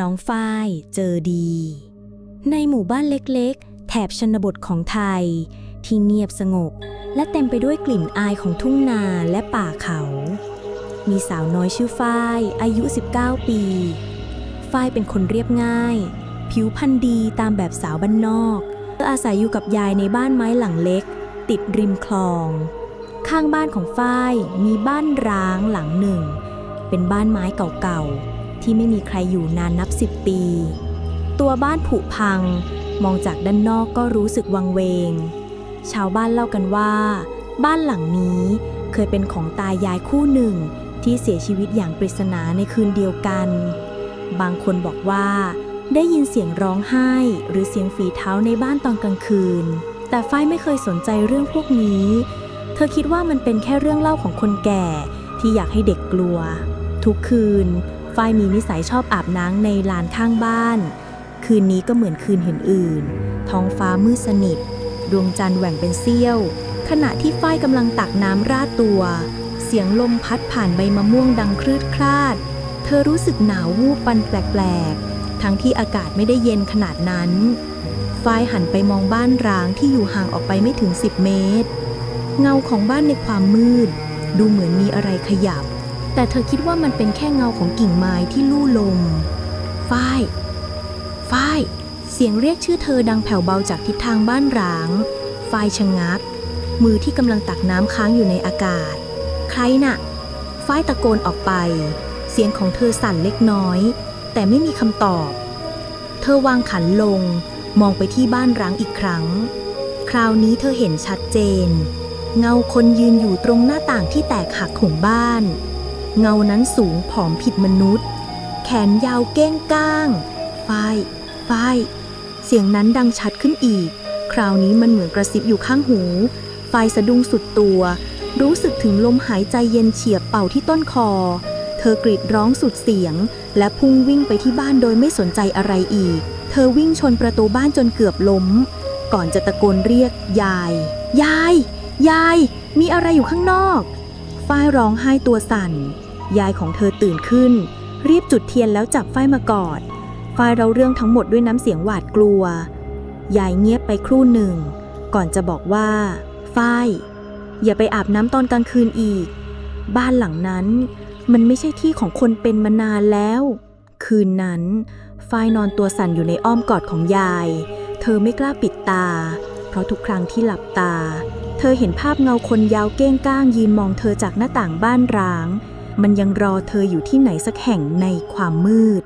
น้องฝ้ายเจอดี ในหมู่บ้านเล็กๆ แถบชนบทของไทย ที่เงียบสงบ และเต็มไปด้วยกลิ่นอายของทุ่งนาและป่าเขา มีสาวน้อยชื่อฝ้าย อายุ 19 ปี ฝ้ายเป็นคนเรียบง่าย ผิวพรรณดีตามแบบสาวบ้านนอกเธออาศัยอยู่กับยายในบ้านไม้หลังเล็ก ติดริมคลอง ข้างบ้านของฝ้ายมีบ้านร้างหลังหนึ่ง เป็นบ้านไม้เก่าๆ ที่ไม่มีใครอยู่นานนับสิบปี ตัวบ้านผุพัง มองจากด้านนอกก็รู้สึกวังเวง ชาวบ้านเล่ากันว่า บ้านหลังนี้เคยเป็นของตายายคู่หนึ่งที่เสียชีวิตอย่างปริศนาในคืนเดียวกัน บางคนบอกว่า ได้ยินเสียงร้องไห้ หรือเสียงฝีเท้าในบ้านตอนกลางคืน แต่ฝ้ายไม่เคยสนใจเรื่องพวกนี้ เธอคิดว่ามันเป็นแค่เรื่องเล่าของคนแก่ที่อยากให้เด็กกลัว ทุกคืน ฝ้ายมีนิสัยชอบอาบน้ำในลานข้างบ้าน คืนนี้ก็เหมือนคืนอื่นๆ ท้องฟ้ามืดสนิท ดวงจันทร์แหว่งเป็นเสี้ยว ขณะที่ฝ้ายกำลังตักน้ำราดตัว เสียงลมพัดผ่านใบมะม่วงดังคลืดคลาด เธอรู้สึกหนาววูบปันแปลกๆ ทั้งที่อากาศไม่ได้เย็นขนาดนั้น ฝ้ายหันไปมองบ้านร้างที่อยู่ห่างออกไปไม่ถึง 10 เมตร เงาของบ้านในความมืด ดูเหมือนมีอะไรขยับ แต่เธอคิดว่ามันเป็นแค่เงาของกิ่งไม้ที่ลู่ลม ฝ้าย ฝ้าย เสียงเรียกชื่อเธอดังแผ่วเบาจากทิศทางบ้านร้าง ฝ้ายชะงัก มือที่กำลังตักน้ำค้างอยู่ในอากาศ ใครน่ะ ฝ้ายตะโกนออกไป เสียงของเธอสั่นเล็กน้อย แต่ไม่มีคำตอบ เธอวางขันลง มองไปที่บ้านร้างอีกครั้ง คราวนี้เธอเห็นชัดเจน เงาคนยืนอยู่ตรงหน้าต่างที่แตกหักของบ้าน เงานั้นสูงผอมผิดมนุษย์ แขนยาวเก้งก้างฝ้ายฝ้ายเสียงนั้นดังชัดขึ้นอีก คราวนี้มันเหมือนกระซิบอยู่ข้างหูฝ้ายสะดุ้งสุดตัว รู้สึกถึงลมหายใจเย็นเฉียบเป่าที่ต้นคอ เธอกรีดร้องสุดเสียง และพุ่งวิ่งไปที่บ้านโดยไม่สนใจอะไรอีก เธอวิ่งชนประตูบ้านจนเกือบล้ม ก่อนจะตะโกนเรียกยาย ยาย ยาย มีอะไรอยู่ข้างนอกฝ้ายร้องไห้ตัวสั่น ยายของเธอตื่นขึ้น รีบจุดเทียนแล้วจับฝ้ายมากอดฝ้ายเราเรื่องทั้งหมดด้วยน้ำเสียงหวาดกลัว ยายเงียบไปครู่หนึ่ง ก่อนจะบอกว่าฝ้ายอย่าไปอาบน้ำตอนกลางคืนอีก บ้านหลังนั้น มันไม่ใช่ที่ของคนเป็นมานานแล้ว คืนนั้นฝ้ายนอนตัวสั่นอยู่ในอ้อมกอดของยาย เธอไม่กล้าปิดตา เพราะทุกครั้งที่หลับตา เธอเห็นภาพเงาคนยาวเก้งก้างยืนมองเธอจากหน้าต่างบ้านร้าง มันยังรอเธออยู่ที่ไหนสักแห่งในความมืด